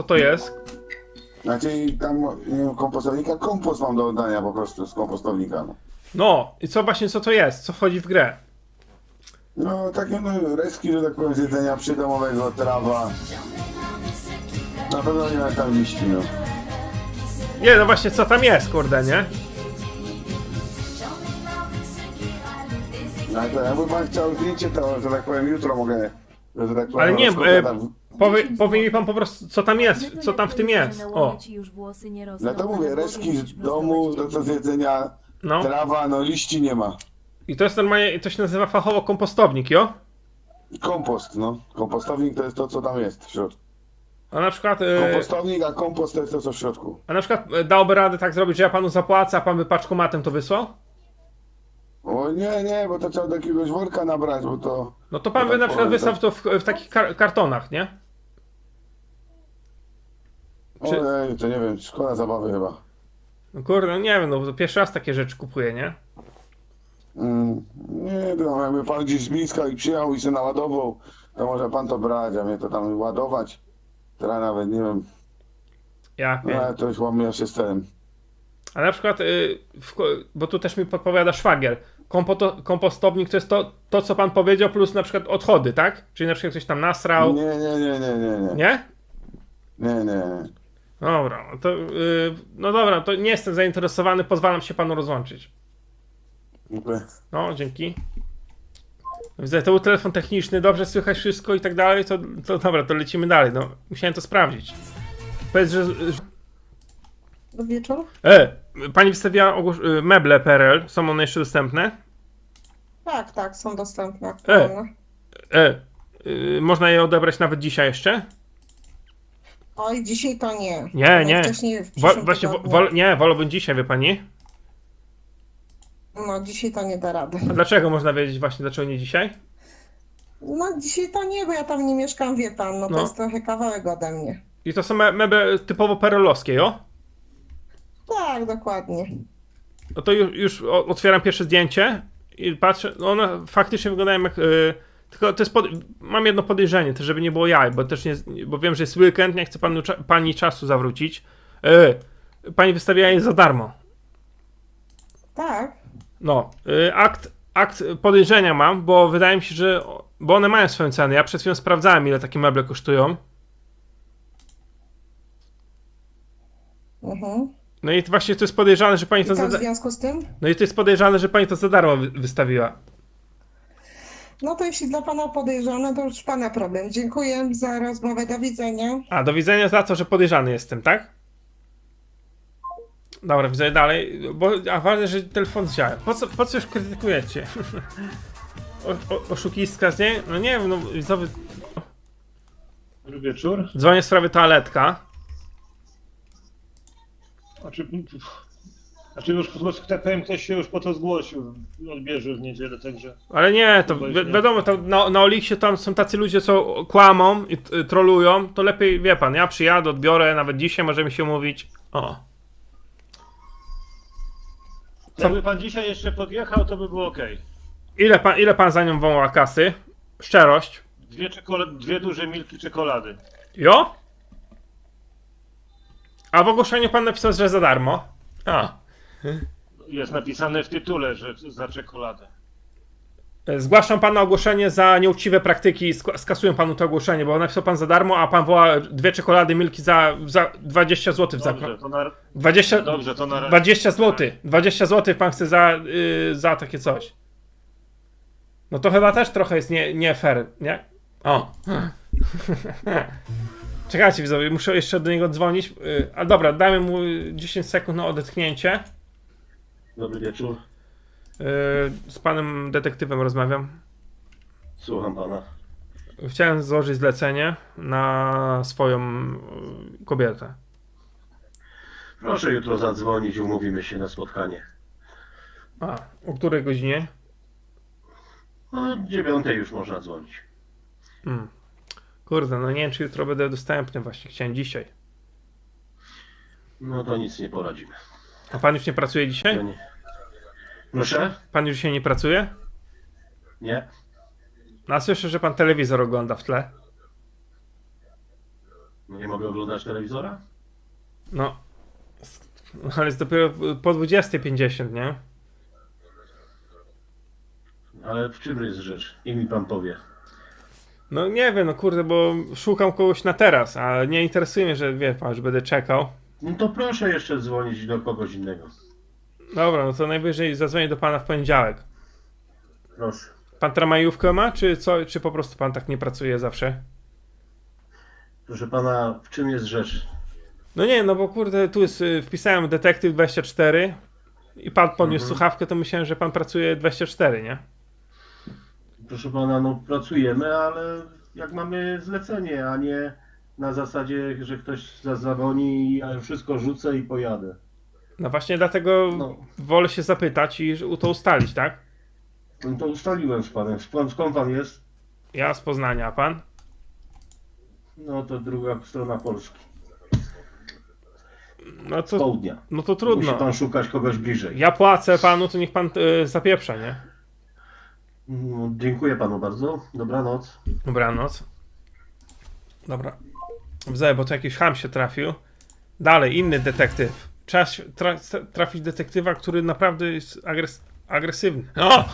co to jest. Znaczy tam wiem, kompostownika, kompost mam do oddania po prostu z kompostownika. No, No, i co właśnie, co to jest? Co wchodzi w grę? no takie no, resztki, że tak powiem, z jedzenia przydomowego, trawa. Na pewno nie ma tam liści, no. Nie, no właśnie, co tam jest, kurde, nie? No ale to jakby pan chciał zdjęcie, to, że tak powiem, jutro mogę, że tak powiem, Ale nie, e, powie, powie mi pan po prostu, co tam jest, co tam w tym jest. O, No to mówię, resztki z domu, to co z jedzenia, no. trawa, no liści nie ma. I to jest normalnie, to się nazywa fachowo kompostownik, jo? Kompost, no. Kompostownik to jest to, co tam jest w środku. A na przykład, e, Kompostownik, a kompost to jest to, co w środku. a na przykład e, dałby radę tak zrobić, że ja panu zapłacę, a pan by paczkomatem to wysłał? O nie, nie, bo to trzeba do jakiegoś worka nabrać, bo to... No to pan No by tak na przykład powiem, wysłał to w, w takich kar kartonach, nie? Czy- Ojej, to nie wiem, szkoda zabawy chyba. No kurde, nie wiem, no bo to pierwszy raz takie rzeczy kupuję, nie? Mm, nie, to jakby pan gdzieś z bliska i przyjechał i się naładował, to może pan to brać, a mnie to tam ładować. Teraz nawet nie wiem, Ja no ale to już łamie się z celem. A na przykład, y, w, ko- bo tu też mi podpowiada szwagier, kompoto, kompostownik to jest to, to, co pan powiedział, plus na przykład odchody, tak? Czyli na przykład ktoś tam nasrał, nie, nie, nie, nie, nie, nie? nie, nie, nie. Dobra, no to, y, no dobra, to nie jestem zainteresowany, pozwalam się panu rozłączyć. Dziękuję. No, dzięki. Widzę, to był telefon techniczny, dobrze słychać wszystko i tak dalej, to, to dobra, to lecimy dalej, no, musiałem to sprawdzić. Powiedz, że... że Dobry wieczór. e, pani wystawiła ogłos- y, meble PRL, są one jeszcze dostępne? Tak, tak, są dostępne. E. aktualne. E, y, można je odebrać nawet dzisiaj jeszcze? Oj, dzisiaj to nie. Nie, nie. Najwcześniej w Wo, przyszłym właśnie, wo, tygodniu. wol, nie, wolałbym dzisiaj, wie pani? No, dzisiaj to nie da rady. A dlaczego można wiedzieć właśnie, dlaczego nie dzisiaj? No, dzisiaj to nie, bo ja tam nie mieszkam, wie pan, no to No. jest trochę kawałek ode mnie. I to są me- meble typowo perelowskie, jo? Tak, dokładnie. No to już, już o- otwieram pierwsze zdjęcie i patrzę, no one faktycznie wyglądają jak... y, tylko to jest pod, mam jedno podejrzenie, też żeby nie było jaj, bo też nie, bo wiem, że jest weekend, nie chcę panu, pani czasu zawrócić. Y, pani wystawiła je za darmo. Tak. No, y, akt, akt podejrzenia mam, bo wydaje mi się, że. Bo one mają swoją cenę. Ja przed chwilą sprawdzałem, ile takie meble kosztują. Mhm. No i właśnie to jest podejrzane, że pani I to co za, w związku z tym? No i to jest podejrzane, że pani to za darmo wy- wystawiła. No to jeśli dla pana podejrzane, to już pana problem. Dziękuję za rozmowę, do widzenia. A, do widzenia za to, że podejrzany jestem, tak? Dobra, widzę dalej. Bo, a ważne, że telefon działa. Po co, po co już krytykujecie? o, o, oszukistka z niej? No nie wiem, no widzowie. Dobry wieczór. Dzwonię w sprawie toaletka. Znaczy, znaczy już po prostu ktoś się już po to zgłosił. Odbierze w niedzielę, także. Ale nie, to wi wiadomo, na, na Oliksie tam są tacy ludzie, co kłamą i t- trolują, to lepiej, wie pan, ja przyjadę, odbiorę, nawet dzisiaj możemy się mówić. O. Co? Jakby pan dzisiaj jeszcze podjechał, to by było ok. Ile pan, ile pan za nią woła kasy? Szczerość. Dwie, dwie duże milki czekolady. Jo? A w ogłoszeniu pan napisał, że za darmo. A. Jest napisane w tytule, że za czekoladę. Zgłaszam pana ogłoszenie za nieuczciwe praktyki. sk- Skasuję panu to ogłoszenie, bo napisał pan za darmo, a pan woła dwie czekolady milki za, za 20 zł w Dobrze, zakon. to na, 20, dobrze, to na 20 zł. 20 zł pan chce za, y, za takie coś. No to chyba też trochę jest nie, nie fair, nie? O. Czekajcie widzowie, muszę jeszcze do niego dzwonić. Y, A dobra, dajmy mu 10 sekund na odetchnięcie. Dobry wieczór. Y, Z panem detektywem rozmawiam. Słucham pana. Chciałem złożyć zlecenie na swoją kobietę. Proszę jutro zadzwonić, umówimy się na spotkanie. A, o której godzinie? O dziewiątej już można dzwonić. Hmm. Kurde, no nie wiem, czy jutro będę dostępny, właśnie chciałem dzisiaj. No to nic nie poradzimy. A pan już nie pracuje dzisiaj? nie... Proszę? Pan już dzisiaj nie pracuje? Nie? No, a słyszę, że pan telewizor ogląda w tle. No Nie mogę oglądać telewizora? No. No, Ale jest dopiero po 20.50, nie? Ale w czym jest rzecz? I mi pan powie. No nie wiem, no kurde, bo szukam kogoś na teraz, a nie interesuje mnie, że wie pan, że będę czekał. No to proszę jeszcze dzwonić do kogoś innego. Dobra, no to najwyżej zadzwonię do pana w poniedziałek. Proszę. Pan tramajówkę ma, czy co, czy po prostu pan tak nie pracuje zawsze? Proszę pana, w czym jest rzecz? No nie, no bo kurde, tu jest, y, wpisałem detektyw 24 i pan podniósł Mhm. słuchawkę, to myślałem, że pan pracuje 24, nie? Proszę pana, no pracujemy, ale jak mamy zlecenie, a nie na zasadzie, że ktoś za- zadzwoni i ja wszystko rzucę i pojadę. No właśnie dlatego No. wolę się zapytać i to ustalić, tak? No to ustaliłem z panem. Skąd, skąd pan jest? Ja z Poznania, a pan? No to druga strona Polski. No Z to, południa. no to Musi trudno. pan szukać kogoś bliżej. Ja płacę panu, to niech pan y, zapieprza, nie? No, dziękuję panu bardzo. Dobranoc. Dobranoc. Dobra. Wzaj, bo to jakiś ham się trafił. Dalej, inny detektyw. Trzeba tra trafić detektywa, który naprawdę jest agres agresywny. O!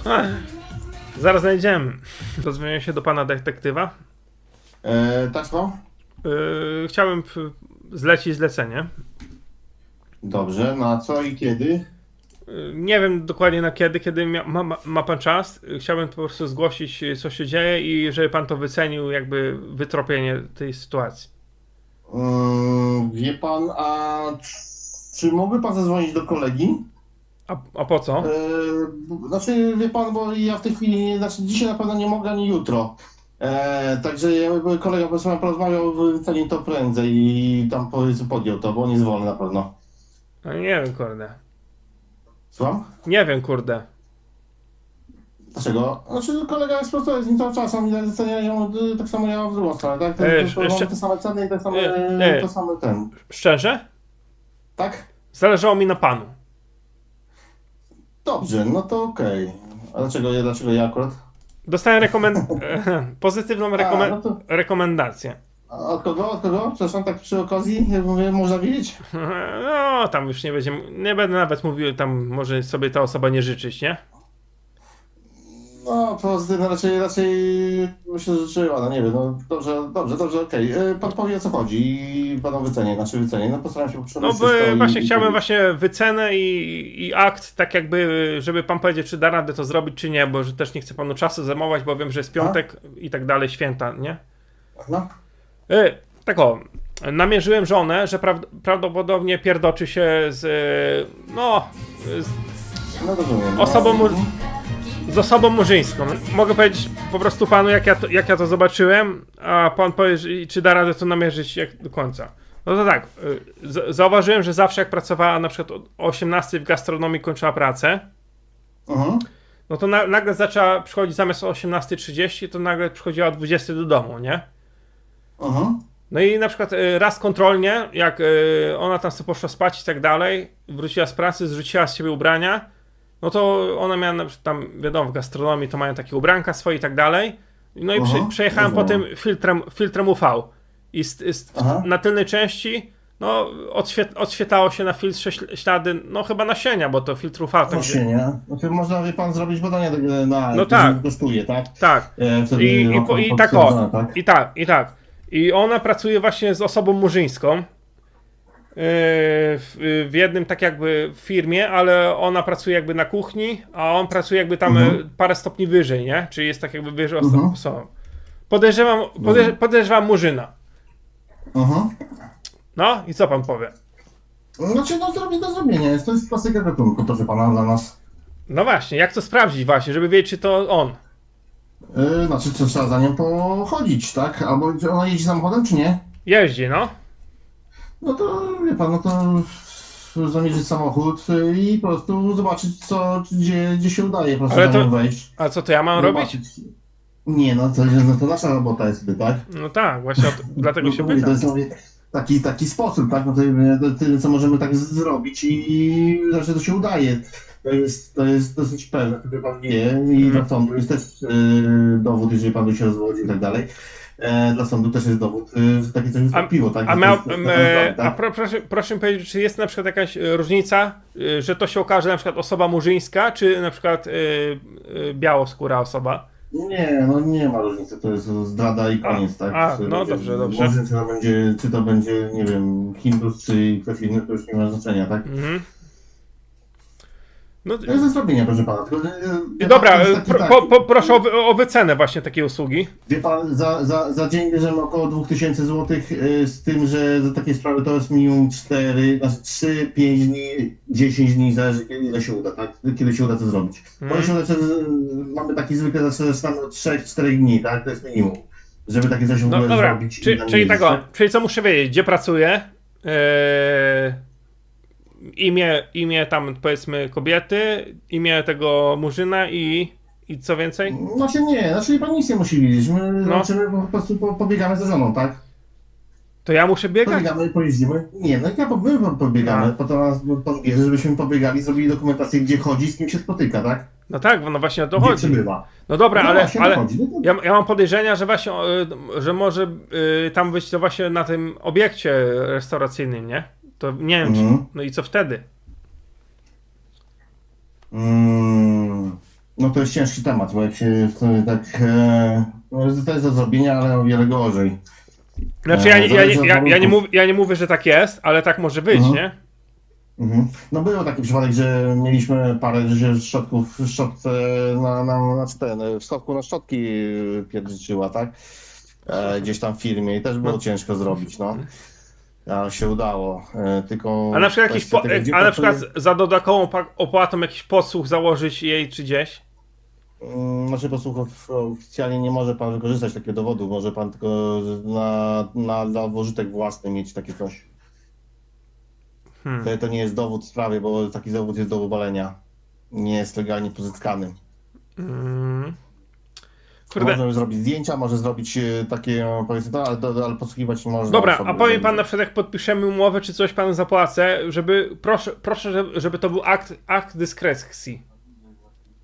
Zaraz znajdziemy. Dozwonię się do pana detektywa. E, tak? Yy, chciałem p- zlecić zlecenie. Dobrze, na co i kiedy? Yy, nie wiem dokładnie na kiedy, kiedy ma, ma, ma pan czas. Chciałbym po prostu zgłosić, co się dzieje i żeby pan to wycenił, jakby wytropienie tej sytuacji. Mm, wie pan, a czy mógłby pan zadzwonić do kolegi? A, a po co? B- znaczy, wie pan, bo ja w tej chwili, znaczy dzisiaj na pewno nie mogę, ani jutro. E, także ja, kolega po prostu porozmawiał, wycenił to prędzej i tam powiedzmy podjął to, bo on jest wolny na pewno. No, nie wiem, kurde. Słucham? Nie wiem, kurde. Dlaczego? Znaczy kolega jest po prostu z nim cały czas, on mi doceniają y, tak samo ja w drugą stronę, tak? E, To, to, jeszcze- mamy te same ceny i te same, E, e. to same ten, Szczerze? Tak? Zależało mi na panu. Dobrze, no to okej. A dlaczego ja, dlaczego ja akurat? Dostałem rekomend... pozytywną rekomen... A, no to, rekomendację. a od kogo, od kogo? Przepraszam, tak przy okazji, jak mówię, można wiedzieć? No, tam już nie będzie... Nie będę nawet mówił, tam może sobie ta osoba nie życzyć, nie? No, pozytywne raczej, raczej myślę, że życzyła, no nie wiem, no dobrze, dobrze, dobrze, okej. E, Pan powie o co chodzi i panu wycenię, znaczy wycenię, no postaram się No i- właśnie i- chciałbym właśnie wycenę i, i akt, tak jakby, żeby pan powiedział, czy da radę to zrobić, czy nie, bo że też nie chcę panu czasu zajmować, bo wiem, że jest piątek i tak dalej, święta, nie? No, Y, tak o, namierzyłem żonę, że praw, prawdopodobnie pierdoczy się z, no, z, no rozumiem. Osobą no, mu- z osobą murzyńską. Mogę powiedzieć po prostu panu, jak ja to, jak ja to zobaczyłem, a pan powie, czy da radę to namierzyć jak do końca. No to tak, y, z- zauważyłem, że zawsze jak pracowała na przykład o 18 w gastronomii kończyła pracę, Mhm. no to na, nagle zaczęła przychodzić zamiast o 18.30, to nagle przychodziła o 20 do domu, nie? Mhm. No i na przykład y, raz kontrolnie, jak y, ona tam sobie poszła spać i tak dalej, wróciła z pracy, zrzuciła z siebie ubrania, no to ona miała, tam wiadomo, w gastronomii to mają takie ubranka swoje i tak dalej. No i Aha, przejechałem po tym filtrem, filtrem UV i z, z, Aha. na tylnej części no odświet, odświetlało się na filtrze śl- ślady, no chyba nasienia, bo to filtr UV Właśnie, nie? Znaczy można, wie pan, zrobić badania do- na No tak. kosztuje, tak? tak. E, I, i, i tak o, tak? i tak, i tak. I ona pracuje właśnie z osobą murzyńską. W, w jednym tak jakby firmie, ale ona pracuje jakby na kuchni, a on pracuje jakby tam Mhm. e, parę stopni wyżej, nie? Czyli jest tak jakby wyżej Mhm. oso- osobą. Podejrzewam, podejrz, podejrzewam murzyna. Mhm. No i co pan powie? Znaczy, no zrobić do zrobienia jest, to jest klasyka gatunku, proszę pana, dla nas. No właśnie, jak to sprawdzić właśnie, żeby wiedzieć, czy to on? Yy, znaczy, to trzeba za nią pochodzić, tak? Albo czy ona jeździ samochodem, czy nie? Jeździ, no. No to, wie pan, no to zamierzyć samochód y, i po prostu zobaczyć, co, gdzie, gdzie się udaje, po prostu Ale to- wejść. A co to ja mam robić? Zobaczyć. Nie, no to, no to nasza robota jest, tak? No tak, właśnie o to, dlatego No się to mówię, pytam. To jest mówię, taki, taki sposób, tak? No to, to tyle, co możemy tak z- zrobić i zawsze to się udaje. To jest, to jest dosyć pewne, tylko pan wie i Mhm. do sądu jest też yy, dowód, jeżeli pan by się rozwodził i tak dalej. E, dla sądu też jest dowód, e, że takie coś wystąpiło, tak? A, miał, jest e, tak? a pro, proszę, proszę mi powiedzieć, czy jest na przykład jakaś e, różnica, że to się okaże na przykład osoba murzyńska, czy na przykład białoskóra osoba? Nie, no nie ma różnicy, to jest zdrada i koniec, A, tak? a, no będzie dobrze, dobrze. Murzyn, czy to będzie, czy to będzie, nie wiem, Hindus, czy ktoś inny, to już nie ma znaczenia, tak? Mhm. No, To jest do zrobienia, proszę pana. Tylko, e, wie dobra, to e, jest taki, pro, tak, po, po, proszę o, wy- o wycenę właśnie takiej usługi. Wie pan, za, za, za dzień bierzemy około 2000 zł, y, z tym, że za takie sprawy to jest minimum 4, znaczy 3, 5 dni, 10 dni, zależy kiedy ile się uda, tak? Kiedy się uda to zrobić. Mhm. Bo się mamy taki zwykle zaczynamy od 3-4 dni, tak? To jest minimum. Żeby takie coś w No ogóle dobra, zrobić. i czy, czyli jeździć, tego, tak? czyli co muszę wiedzieć, gdzie pracuję, e, imię, imię tam powiedzmy kobiety, imię tego murzyna i, i co więcej? Znaczy nie, znaczy pan nic nie musi widzieć. My No. zobaczymy, po prostu po, pobiegamy za żoną, tak? To ja muszę biegać? Pobiegamy, pojeździmy. Nie, no ja po, my pobiegamy, A. po to nas pan bierze, żebyśmy pobiegali, zrobili dokumentację, gdzie chodzi, z kim się spotyka, tak? No tak, no właśnie o to Gdzie chodzi. przybywa. No dobra, No ale, ale. No to- ja, ja mam podejrzenia, że właśnie, y, że może y, tam być to właśnie na tym obiekcie restauracyjnym, nie? To nie wiem, Mhm. czy, no i co wtedy? Mm, no to jest ciężki temat, bo jak się tak. E, no to jest do zrobienia, ale o wiele gorzej. Znaczy ja, E, ja, ja, ja, ja, nie warunków. mów, ja nie mówię, że tak jest, ale tak może być, Mhm. nie? Mhm. No był taki przypadek, że mieliśmy parę, że szczotków, w szczotce na, na, znaczy ten, w stopku na szczotki pierdziczyła, tak? E, gdzieś tam w firmie i też było No. ciężko zrobić, no. A się udało, e, tylko... A na przykład, jakiś po, tego, a na przykład za dodatkową opłatą jakiś podsłuch założyć jej czy gdzieś? Mm, Znaczy posłuchów oficjalnie nie może pan wykorzystać takiego dowodu, może pan tylko na, na, na użytek własny mieć takie coś. Hmm. To, to nie jest dowód w sprawie, bo taki dowód jest do obalenia. Nie jest legalnie pozyskany. Mm. Kurde. Możemy zrobić zdjęcia, może zrobić e, takie, e, powiedzmy, to, ale, do- ale podsłuchiwać nie można. Dobra, osoby, a powie pan na przykład jak podpiszemy umowę, czy coś panu zapłacę, żeby, proszę, proszę żeby, to był akt, akt dyskrecji.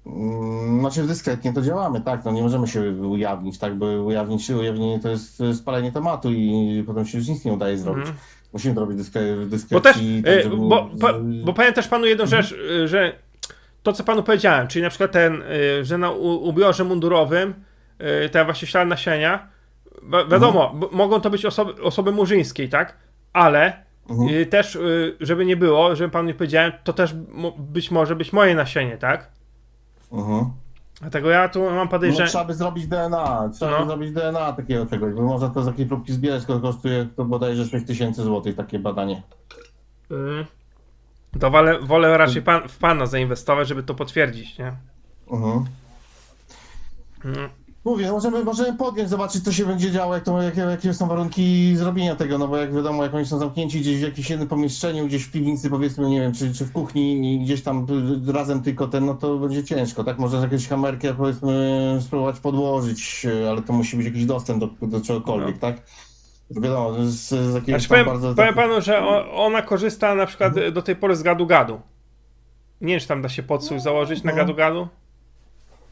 Mm, Znaczy dyskretnie to działamy, tak, no nie możemy się ujawnić, tak, bo ujawnić się, ujawnienie to jest e, spalenie tematu i potem się już nic nie udaje zrobić. Mhm. Musimy to robić dyskre, Bo dyskretnie. też, tak, żeby- bo, bo, bo powiem też panu jedną Mhm. rzecz, y, że to co panu powiedziałem, czyli na przykład ten, że na ubiorze mundurowym, te właśnie ślady nasienia, wi- wiadomo, Mhm. mogą to być osoby, osoby murzyńskiej, tak? Ale Mhm. y, też, y, żeby nie było, żeby panu nie powiedziałem, to też być może być moje nasienie, tak? Mhm. Dlatego ja tu mam No, podejrzenie. trzeba by zrobić DNA, trzeba No. by zrobić DNA takiego czegoś, bo można to z takiej próbki zbierać, to kosztuje to bodajże 6 tysięcy złotych takie badanie. Mm. To wolę, wolę raczej pan, w pana zainwestować, żeby to potwierdzić, nie? Mhm. Mm. Mówię, możemy, możemy podjąć, zobaczyć co się będzie działo, jak to, jakie, jakie są warunki zrobienia tego, no bo jak wiadomo, jak oni są zamknięci gdzieś w jakimś jednym pomieszczeniu, gdzieś w piwnicy powiedzmy, nie wiem, czy, czy w kuchni i gdzieś tam razem tylko ten, no to będzie ciężko, tak? Może jakąś kamerkę powiedzmy spróbować podłożyć, ale to musi być jakiś dostęp do, do czegokolwiek, tak? Wiadomo, z, z jakiegoś Znaczy powiem, bardzo... powiem panu, że ona korzysta na przykład Mhm. do tej pory z gadu-gadu. Nie wiem, czy tam da się podsłuch założyć na no. gadu-gadu?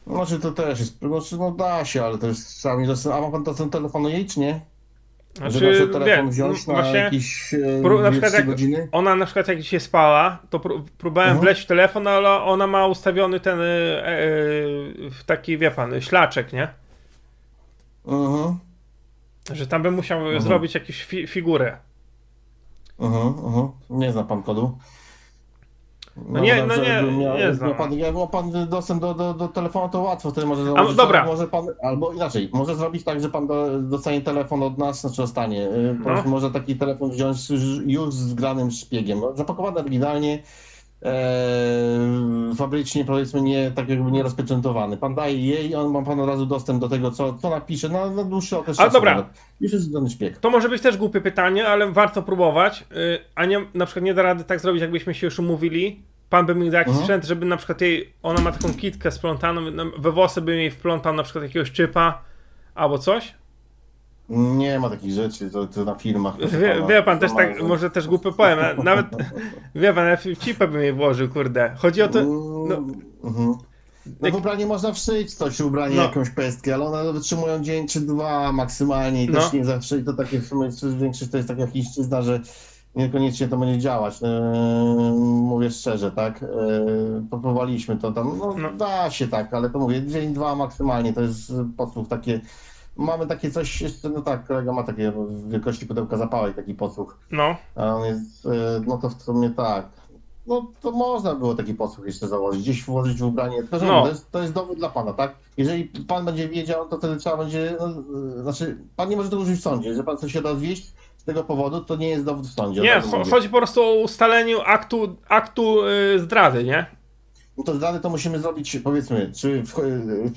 Znaczy to też jest, znaczy no da się, ale to jest trzeba mieć dostęp, a ma pan dostęp do telefonu jej, czy nie? Żeby Znaczy, na przykład telefon wiem, wziąć na właśnie, jakieś e, pró- na przykład jak godziny? ona na przykład jak się spała, to pró- próbowałem Mhm. wleźć w telefon, ale ona ma ustawiony ten e, e, w taki, wie pan, ślaczek, nie? Mhm, Że tam bym musiał Mhm. zrobić jakąś fi- figurę. mhm, mhm. Nie zna pan kodu? No nie, no nie, miał, nie znam. Pan, jak ma pan dostęp do, do, do telefonu, to łatwo, wtedy może założyć, dobra. Może pan, albo inaczej, może zrobić tak, że pan do, dostanie telefon od nas, znaczy dostanie. y, No. Może taki telefon wziąć już z wgranym szpiegiem, no, zapakowany oryginalnie, e, fabrycznie powiedzmy nie, tak jakby nie rozpieczętowany. Pan daje jej, on ma pan od razu dostęp do tego, co, co napisze na, na dłuższy okres A czasu. dobra. Już jest zdany szpieg. To może być też głupie pytanie, ale warto próbować. y, A nie, na przykład nie da rady tak zrobić, jakbyśmy się już umówili. Pan by mi dał jakiś Mhm. sprzęt, żeby na przykład jej, ona ma taką kitkę splątaną, no, we włosy bym jej wplątał na przykład jakiegoś czypa albo coś. Nie ma takich rzeczy, to, to na filmach. proszę Wie, pana, wie pan, to też tak, może też głupio powiem, nawet, wie pan, ja w chipę bym jej włożył, kurde. Chodzi o to, no, Mm, mhm. No Jak- w ubranie można wszyć coś, ubranie, No. jakąś pestkę, ale one wytrzymują dzień czy dwa maksymalnie i No. też nie zawsze, i to takie w sumie większość to jest taka chińszczyzna, że niekoniecznie to będzie działać. Eee, mówię szczerze, tak? Eee, próbowaliśmy to tam, no, No. da się tak, ale to mówię, dzień, dwa maksymalnie, to jest podsłuch takie, mamy takie coś jeszcze, no tak, kolega ma takie w wielkości pudełka zapałek taki podsłuch, No, a on jest, e, no to w sumie tak. No to można było taki posłuch jeszcze założyć, gdzieś włożyć w ubranie. Tylko, że No. to, jest, to jest dowód dla pana, tak? Jeżeli pan będzie wiedział, to wtedy trzeba będzie. No, e, znaczy, pan nie może tego użyć w sądzie. Że pan chce się rozwieść z tego powodu, to nie jest dowód w sądzie. nie, razu cho- chodzi po prostu o ustaleniu aktu, aktu y, zdrady, nie? No to zdrady to musimy zrobić, powiedzmy, czy, w,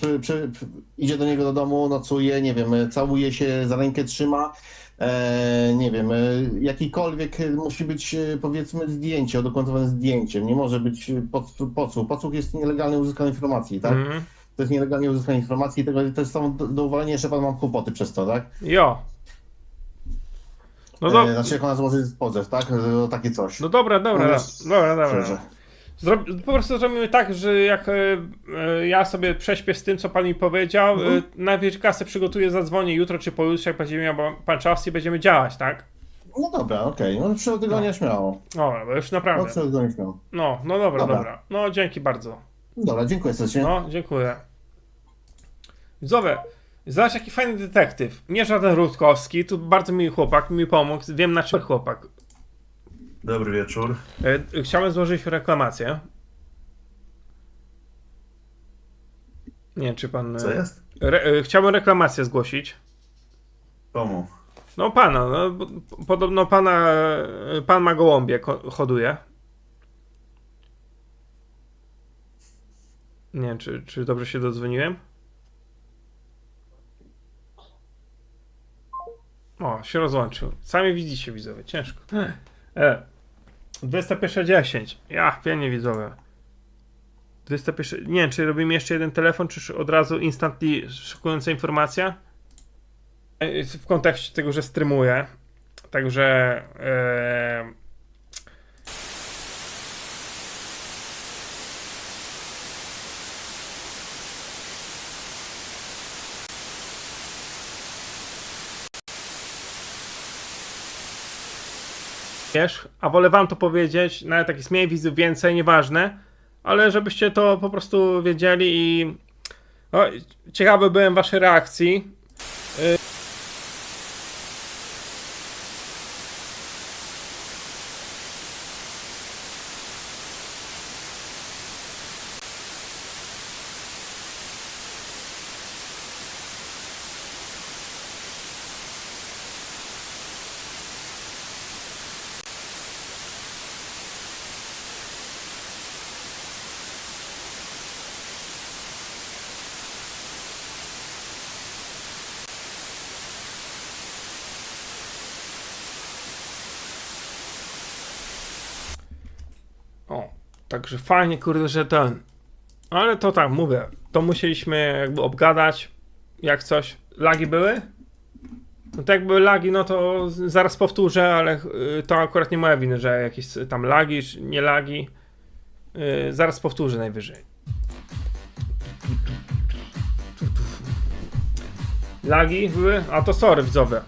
czy, czy, czy idzie do niego do domu, nocuje, nie wiem, całuje się, za rękę trzyma, e, nie wiem, e, jakikolwiek musi być, e, powiedzmy, zdjęcie, udokumentowane zdjęciem, nie może być podsłuch. Podsłuch, jest nielegalnie uzyskanie informacji, tak? Mhm. To jest nielegalnie uzyskanie informacji, tego, to jest samo do, do uwalenia, że pan mam kłopoty przez to, tak? Jo. No, E, do, znaczy, jak ona złoży pozew, tak? E, Takie coś. no dobra, dobra, No, dobra, dobra. Zro- po prostu zrobimy tak, że jak e, e, ja sobie prześpię z tym, co pan mi powiedział, Mhm. e, najwyżej kasę przygotuję, zadzwonię jutro czy pojutrze, jak będzie miał pan czas i będziemy działać, tak? No dobra, okej, no przyszłego tygodnia śmiało. Dobra, bo już No naprawdę. przyszłego tygodnia śmiało. No, no dobra, Dobra. dobra. No, dzięki bardzo. Dobra, dziękuję serdecznie. No, dziękuję. Widzowie, zobacz jaki fajny detektyw. Nie żaden Rutkowski, tu bardzo miły chłopak, mi pomógł, wiem na czym chłopak. Dobry wieczór. E, Chciałem złożyć reklamację. Nie wiem, czy pan... e, Co jest? Re, e, chciałbym reklamację zgłosić. Komu? No pana, no, bo- podobno pana, e, pan ma gołąbie, ko- hoduje. Nie wiem, czy, czy dobrze się dodzwoniłem. O, się rozłączył. Sami widzicie, widzowie, ciężko. E, 21.10. Ja, pięknie widzowie. 21. Nie wiem, czy robimy jeszcze jeden telefon, czy od razu instantly szykująca informacja? E, W kontekście tego, że streamuję. Także. E, A wolę wam to powiedzieć, nawet jak jest mniej widzów, więcej, nieważne, ale żebyście to po prostu wiedzieli i no, ciekawy byłem waszej reakcji. O, także fajnie, kurde, że ten. Ale to tak, mówię, to musieliśmy jakby obgadać, jak coś. Lagi były? No to jak były lagi, no to zaraz powtórzę, ale y, to akurat nie moja wina, że jakieś tam lagi, czy nie lagi. Y, zaraz powtórzę najwyżej. Lagi były? A to sorry, widzowie.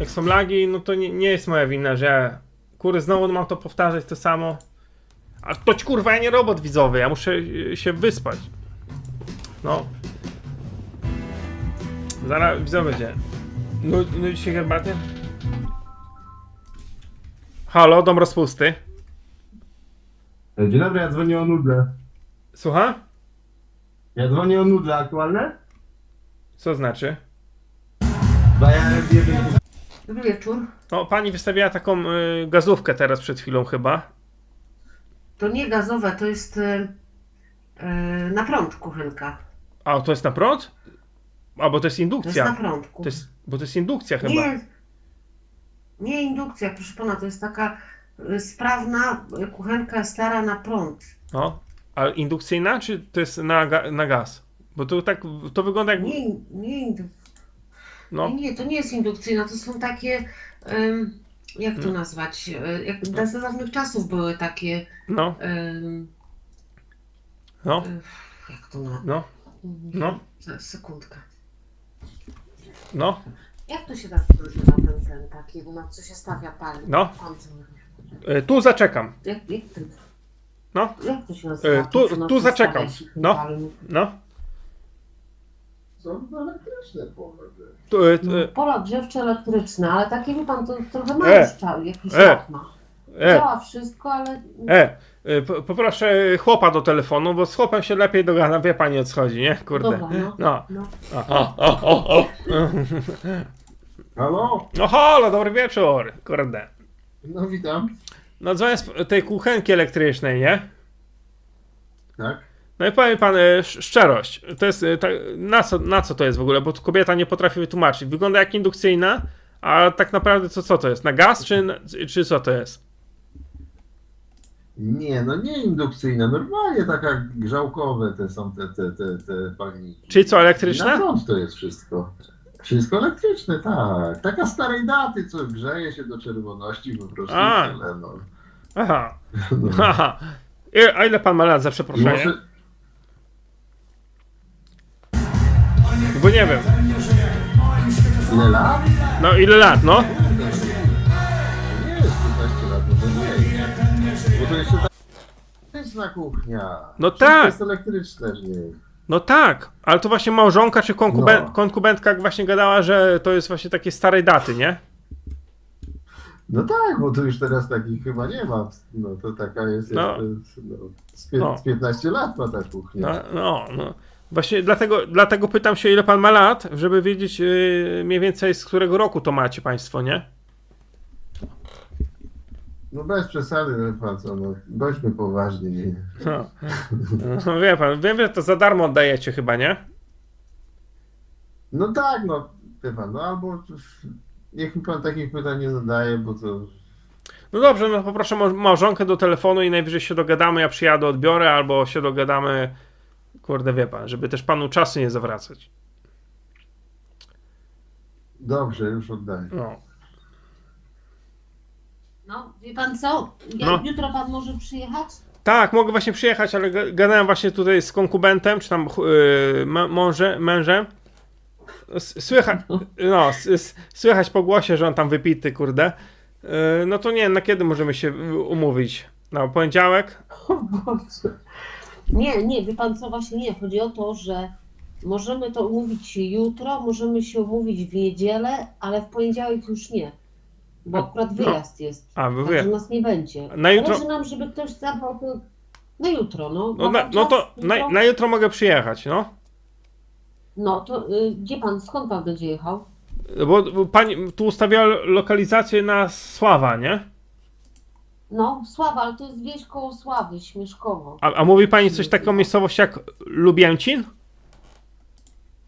Jak są lagi, no to nie, nie jest moja wina, że kurde, znowu mam to powtarzać to samo. A to ci, kurwa, ja nie robot widzowy, ja muszę y, się wyspać. No. Zaraz widzowie będzie. No, no dzisiaj herbaty? Halo, dom rozpusty. Dzień dobry, ja dzwonię o nudle. Słucha? Ja dzwonię o nudle aktualne? Co znaczy? Bo ja wiem, Dobry wieczór. No, pani wystawiała taką y, gazówkę teraz przed chwilą chyba. To nie gazowe, to jest e, na prąd kuchenka. A, to jest na prąd? A, bo to jest To jest indukcja. na prądku. To jest, bo to jest indukcja chyba. Nie, nie indukcja, proszę pana, to jest taka e, sprawna kuchenka stara na prąd. No. A indukcyjna, czy to jest na, na gaz? Bo to tak, to wygląda jak... Nie, nie, indu- No, nie, nie, to nie jest indukcyjna, to są takie, jak to nazwać, e, jak za dawnych czasów były takie, no, em, no. Jak to na... No, no, Za sekundkę. no, Jak to się tak nazywa ten, ten taki, no co się stawia pali? No. Y, tu zaczekam. Jak, jak, to, No, jak to się nazywa? E, tu- tu na zaczekam. No. palnik? no. Są elektryczne powody. Tu, y, No, y, Pola grzewcze elektryczne, ale takie wie pan, to trochę E. mało szczał, jakiś E. lat ma. e, Działa wszystko, ale e, y, po- poproszę chłopa do telefonu, bo z chłopem się lepiej dogadam, wie pani o co chodzi, nie? Kurde. Dobra, no. No. no. O, o, o, o, o. Halo? No halo, dobry wieczór, kurde. No witam. No dzwonię z tej kuchenki elektrycznej, nie? Tak? No i powiem pan, e, sz- szczerość, to jest, e, na, co, na co to jest w ogóle, bo kobieta nie potrafi wytłumaczyć. Wygląda jak indukcyjna, a tak naprawdę to co to jest? Na gaz czy, na- czy co to jest? Nie, no nie indukcyjna, normalnie taka grzałkowe te są te, te, te, te palniki. Czyli co, Na elektryczna? prąd to jest wszystko. Wszystko elektryczne, tak. Taka starej daty, co grzeje się do czerwoności po prostu. A. tyle, no. Aha, No. aha. I- A ile pan ma lat za przeproszenie? Bo nie wiem. ile lat? No ile lat, no? Nie jest 15 lat, no to nie. Bo to jeszcze ta elektryczna kuchnia. No Wszystko tak. jest elektryczne, że nie. No tak, ale to właśnie małżonka czy konkuben- No. konkubentka właśnie gadała, że to jest właśnie takie starej daty, nie? No tak, bo tu już teraz takich chyba nie ma. No to taka jest No. jeszcze, no, z, pie- No. z 15 lat ma ta kuchnia. No, no, no. Właśnie dlatego, dlatego pytam się, ile pan ma lat, żeby wiedzieć yy, mniej więcej z którego roku to macie państwo, nie? No bez przesady, wie pan co, no, bądźmy poważni. No. No, wie pan, wiem, że to za darmo oddajecie chyba, nie? No tak, no, wie pan, no albo niech mi pan takich pytań nie zadaje, bo to... No dobrze, no poproszę mał- małżonkę do telefonu i najwyżej się dogadamy, ja przyjadę, odbiorę, albo się dogadamy, kurde wie pan, żeby też panu czasu nie zawracać. Dobrze, już oddaję. No. no, wie pan co? Ja, No. Jutro pan może przyjechać? Tak, mogę właśnie przyjechać, ale ga- gadałem właśnie tutaj z konkubentem, czy tam yy, mę- mąże, mężem. S- Słychać, no, s- s- słychać po głosie, że on tam wypity, kurde. Yy, no to nie wiem, na kiedy możemy się y, umówić? Na poniedziałek? O Boże. Nie, nie, wie pan co, właśnie nie. Chodzi o to, że możemy to umówić jutro, możemy się umówić w niedzielę, ale w poniedziałek już nie. Bo A, akurat no. wyjazd jest. A, wy Także wie. nas nie będzie. Na jutro- Zależy nam, żeby ktoś zabrał to na jutro, no. No, Ma na, pan no czas to jutro? na, na jutro mogę przyjechać, no. No to y, gdzie pan, skąd pan będzie jechał? Bo bo pani tu ustawiała lokalizację na Sława, nie? No, Sława, ale to jest wieś koło Sławy, Śmieszkowo. A, a mówi pani coś taką miejscowość jak Lubięcin?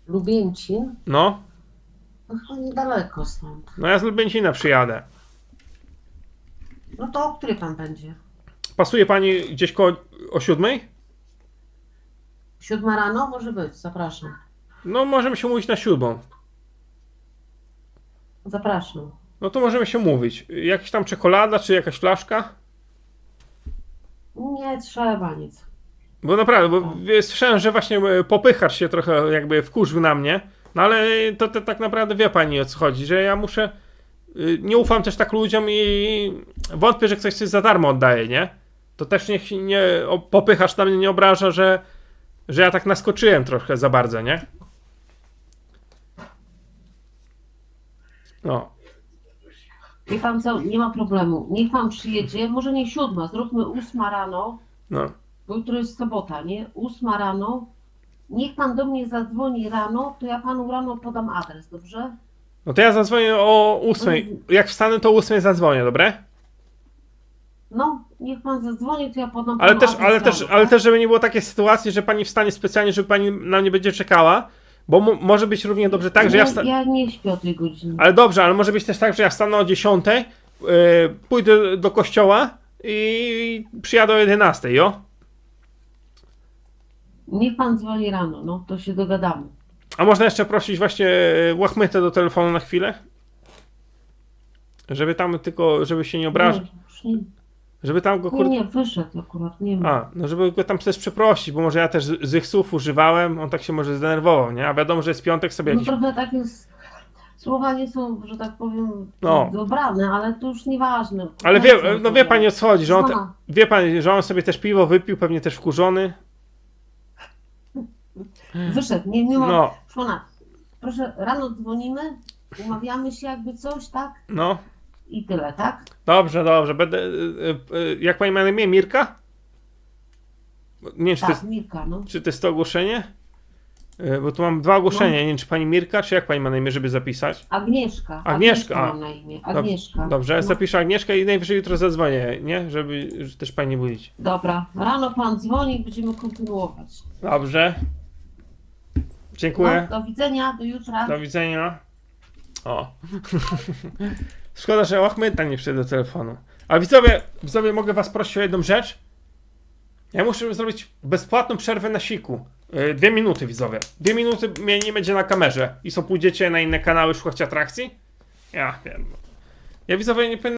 Lubięcin. No. No chyba niedaleko stąd. No ja z Lubięcina przyjadę. No to o której pan będzie? Pasuje pani gdzieś koło o siódmej? Siódma rano? Może być, zapraszam. No możemy się mówić na siódmą. Zapraszam. No to możemy się mówić. Jakaś tam czekolada, czy jakaś flaszka? Nie trzeba nic. Bo naprawdę, bo słyszałem, że właśnie e, popychasz się trochę jakby wkurzył na mnie. No ale to, to tak naprawdę wie pani o co chodzi, że ja muszę. y, Nie ufam też tak ludziom i wątpię, że ktoś coś za darmo oddaje, nie? To też niech się nie o- popychasz na mnie, nie obraża, że, że ja tak naskoczyłem trochę za bardzo, nie? No. Wie pan co, nie ma problemu. Niech pan przyjedzie, może nie siódma, zróbmy ósma rano, No. bo jutro jest sobota, nie? Ósma rano. Niech pan do mnie zadzwoni rano, to ja panu rano podam adres, dobrze? No to ja zadzwonię o ósmej. Jak wstanę, to o ósmej zadzwonię, dobre? No, niech pan zadzwoni, to ja podam Ale panu też, adres ale rano, też, tak? ale też, żeby nie było takiej sytuacji, że pani wstanie specjalnie, żeby pani na mnie będzie czekała, bo mo- może być równie dobrze tak, że ja. Ja nie śpię o tej godzinie. Ale dobrze, ale może być też tak, że ja wstanę o 10, yy, pójdę do kościoła i przyjadę o 11, jo? Niech pan dzwoni rano, no to się dogadamy. A można jeszcze prosić właśnie yy, łachmytę do telefonu na chwilę? Żeby tam tylko, żeby się nie obrażać. Nie, już nie. Żeby tam go Nie, kurde... nie, wyszedł akurat, nie ma. A, no żeby go tam też przeprosić, bo może ja też z- złych słów używałem, on tak się może zdenerwował, nie? A wiadomo, że jest piątek sobie No jakiś... trochę tak jest. Słowa nie są, że tak powiem, No. dobrane, ale to już nieważne. Ale wie, no wie pani o co chodzi, że on, te, wie pan, że on sobie też piwo wypił, pewnie też wkurzony. Wyszedł, nie, nie ma. No, Szona, proszę, rano dzwonimy, umawiamy się jakby coś, tak? no, I tyle, tak? dobrze, dobrze, będę... y, y, y, Jak pani ma na imię? Mirka? Nie wiem, czy to Tak, jest, Mirka, no. czy to jest to ogłoszenie? Bo tu mam dwa ogłoszenia, nie wiem, czy pani Mirka, czy jak pani ma na imię, żeby zapisać? Agnieszka. Agnieszka, a. mam na imię. Agnieszka. Dobrze, No. zapiszę Agnieszkę i najwyżej jutro zadzwonię, nie? Żeby żeby też pani nie budzić. Dobra, rano pan dzwoni i będziemy kontynuować. Dobrze. Dziękuję. No, do widzenia, do jutra. Do widzenia. O. Szkoda, że Ahmeta nie przyjdzie do telefonu. A widzowie, widzowie, mogę was prosić o jedną rzecz? Ja muszę zrobić bezpłatną przerwę na siku. Yy, Dwie minuty, widzowie. Dwie minuty mnie nie będzie na kamerze. I co, pójdziecie na inne kanały szukać atrakcji? Ja wiem. Ja widzowie nie powinien